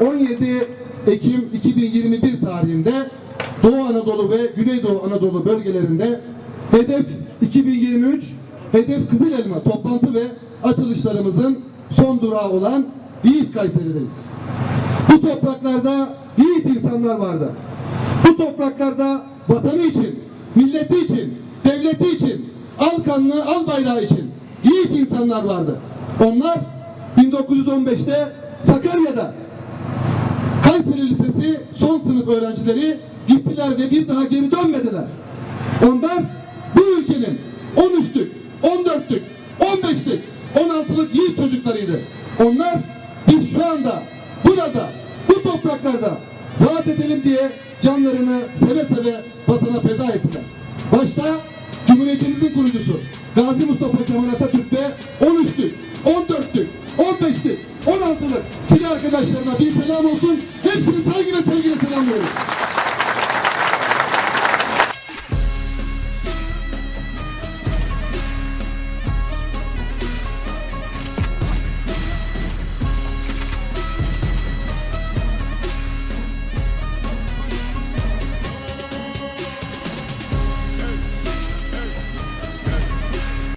17 Ekim 2021 tarihinde Doğu Anadolu ve Güneydoğu Anadolu bölgelerinde Hedef 2023 Hedef Kızıl Elma toplantı ve açılışlarımızın son durağı olan Yiğit Kayseri'deyiz. Bu topraklarda yiğit insanlar vardı. Bu topraklarda vatanı için, milleti için, devleti için, al kanlı, al bayrağı için yiğit insanlar vardı. Onlar 1915'te Sakarya'da Kayseri Lisesi son sınıf öğrencileri gittiler ve bir daha geri dönmediler. Onlar bu ülkenin 13'lük, 14'lük, 15'lik, 16'lık yiğit çocuklarıydı. Onlar biz şu anda burada, bu topraklarda rahat edelim diye canlarını seve seve vatana feda ettiler. Başta Cumhuriyetimizin kurucusu Gazi Mustafa Kemal Atatürk ve 13'lük, 14'lük, 15'lik, 16'lık silah arkadaşlarına bir selam olsun. 曾经的中央军